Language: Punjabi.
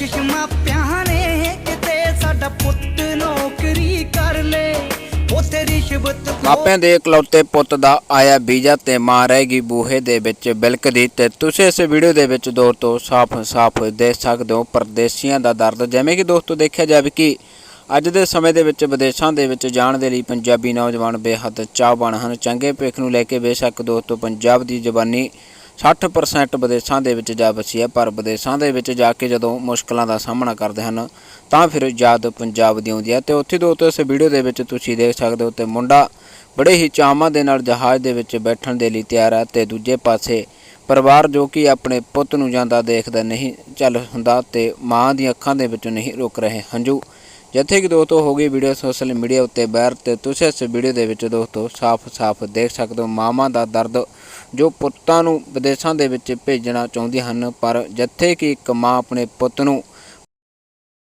ਕੋਸ਼ਿਸ਼ ਮਾਪਿਆਂ ਨੇ ਕਿਤੇ ਸਾਡਾ ਪੁੱਤ ਨੌਕਰੀ ਕਰ ਲੇ। ਉਥੇ ਰਿਸ਼ਵਤ ਮਾਪਿਆਂ ਦੇ ਇਕਲੌਤੇ ਪੁੱਤ ਦਾ ਆਇਆ ਵੀਜ਼ਾ ਤੇ ਮਾਂ ਰਹੇਗੀ ਬੂਹੇ ਦੇ ਵਿੱਚ ਬਿਲਕਦੀ ਤੇ ਤੁਸੀਂ ਇਸ ਵੀਡੀਓ ਦੇ ਵਿੱਚ ਦੋਸਤੋ ਸਾਫ਼-ਸਾਫ਼ ਦੇਖ ਸਕਦੇ ਹੋ, ਪਰਦੇਸੀਆਂ ਦਾ ਦਰਦ। ਜਿਵੇਂ ਕਿ ਦੋਸਤੋ ਦੇਖਿਆ ਜਾਵੇ ਕਿ ਅੱਜ ਦੇ ਸਮੇਂ ਦੇ ਵਿੱਚ ਵਿਦੇਸ਼ਾਂ ਦੇ ਵਿੱਚ ਜਾਣ ਦੇ ਲਈ ਪੰਜਾਬੀ ਨੌਜਵਾਨ ਬੇਹੱਦ ਚਾਹਵਾਨ ਹਨ। ਚੰਗੇ ਭਵਿੱਖ ਨੂੰ ਲੈ ਕੇ ਬੇਸ਼ੱਕ ਦੋਸਤੋ ਪੰਜਾਬ ਦੀ ਜ਼ਬਾਨੀ 60% ਵਿਦੇਸ਼ਾਂ ਦੇ ਵਿੱਚ ਜਾ ਵਸੀ ਹੈ, ਪਰ ਵਿਦੇਸ਼ਾਂ ਦੇ ਵਿੱਚ ਜਾ ਕੇ ਜਦੋਂ ਮੁਸ਼ਕਲਾਂ ਦਾ ਸਾਹਮਣਾ ਕਰਦੇ ਹਨ, ਤਾਂ ਫਿਰ ਯਾਦ ਪੰਜਾਬ ਦੀ ਆਉਂਦੀ ਹੈ। ਤੇ ਉੱਥੇ ਦੋਸਤੋ, ਇਸ ਵੀਡੀਓ ਦੇ ਵਿੱਚ ਤੁਸੀਂ ਦੇਖ ਸਕਦੇ ਹੋ, ਤੇ ਮੁੰਡਾ ਬੜੇ ਹੀ ਚਾਵਾਂ ਦੇ ਨਾਲ ਜਹਾਜ਼ ਦੇ ਵਿੱਚ ਬੈਠਣ ਦੇ ਲਈ ਤਿਆਰ ਹੈ ਤੇ ਦੂਜੇ ਪਾਸੇ ਪਰਿਵਾਰ ਜੋ ਕਿ ਆਪਣੇ ਪੁੱਤ ਨੂੰ ਜਾਂਦਾ ਦੇਖਦਾ ਨਹੀਂ ਚੱਲ ਹੁੰਦਾ ਤੇ ਮਾਂ ਦੀਆਂ ਅੱਖਾਂ ਦੇ ਵਿੱਚੋਂ ਨਹੀਂ ਰੁਕ ਰਹੇ ਹੰਝੂ। ਜਿੱਥੇ ਕਿ ਦੋਸਤੋ, ਹੋ ਗਈ ਵੀਡੀਓ ਸੋਸ਼ਲ ਮੀਡੀਆ ਉੱਤੇ ਵਾਇਰਲ ਤੇ ਤੁਸੀਂ ਇਸ ਵੀਡੀਓ ਦੇ ਵਿੱਚ ਦੋਸਤੋ ਸਾਫ਼-ਸਾਫ਼ ਦੇਖ ਸਕਦੇ ਹੋ, ਮਾਵਾਂ ਦਾ ਦਰਦ ਜੋ ਪੁੱਤਾਂ ਨੂੰ ਵਿਦੇਸ਼ਾਂ ਦੇ ਵਿੱਚ ਭੇਜਣਾ ਚਾਹੁੰਦੀਆਂ ਹਨ, ਪਰ ਜਿੱਥੇ ਕਿ ਇੱਕ ਮਾਂ ਆਪਣੇ ਪੁੱਤ ਨੂੰ